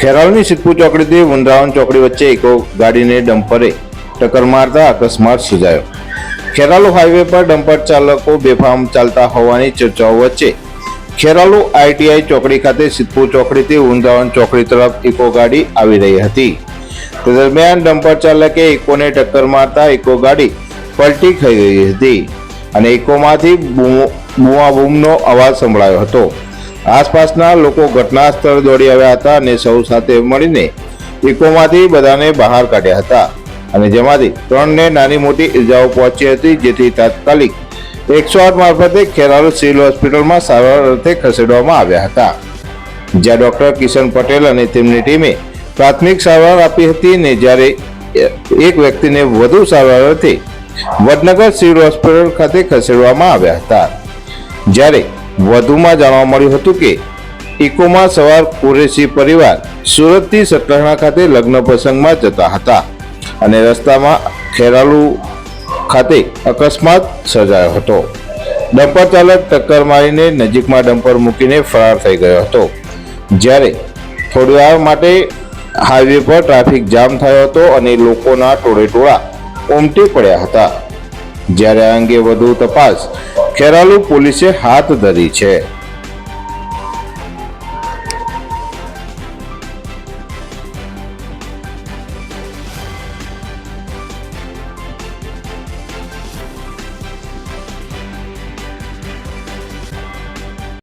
ખેરાલુની સિદ્ધપુર ચોકડીથી વૃંદાવન ચોકડી વચ્ચે ઇકો ગાડીને ડમ્પરે ટક્કર મારતા અકસ્માત સર્જાયો. ખેરાલુ હાઈવે પર ડમ્પર ચાલકો બેફામ ચાલતા હોવાની ચર્ચાઓ વચ્ચે ખેરાલુ આઈટીઆઈ ચોકડી ખાતે સિદ્ધપુર ચોકડીથી વૃંદાવન ચોકડી તરફ ઇકો ગાડી આવી રહી હતી. તે દરમિયાન ડમ્પર ચાલકે ઇકોને ટક્કર મારતા ઇકો ગાડી પલટી ખાઈ ગઈ હતી અને ઇકોમાંથી બૂમો- બૂમાબૂમનો અવાજ સંભળાયો હતો. આસપાસના લોકો ઘટના સ્થળ દોડી આવ્યા હતા અને સૌ સાથે મળીને ઇકોમાંથી બધાને બહાર કાઢ્યા હતા. અને જેમાંથી ત્રણને નાની મોટી ઇજાઓ પહોંચી હતી, જેથી તાત્કાલિક એકસો આઠ મારફતે ખેરાલુ સિવિલ હોસ્પિટલમાં સારવાર અર્થે ખસેડવામાં આવ્યા હતા. જ્યાં ડોક્ટર કિશન પટેલ અને તેમની ટીમે પ્રાથમિક સારવાર આપી હતી ને જ્યારે એક વ્યક્તિને વધુ સારવાર અર્થે વડનગર સિવિલ હોસ્પિટલ ખાતે ખસેડવામાં આવ્યા હતા. જ્યારે વધુમાં જાણવા મળ્યું હતું કે ઇકોમાં સવાર કુરેશી પરિવાર સુરતથી સટલાણા ખાતે લગ્ન પ્રસંગમાં જતા હતા અને રસ્તામાં ખેરાલુ ખાતે અકસ્માત સર્જાયો હતો. ડમ્પર ચાલક ટક્કર મારીને નજીકમાં ડમ્પર મૂકીને ફરાર થઈ ગયો હતો. જ્યારે થોડીવાર માટે હાઈવે પર ટ્રાફિક જામ થયો હતો અને લોકોના ટોળે ટોળા ઉમટી પડ્યા હતા. જ્યારે આ અંગે વધુ તપાસ ખેરાલુ પોલીસે હાથ ધરી છે.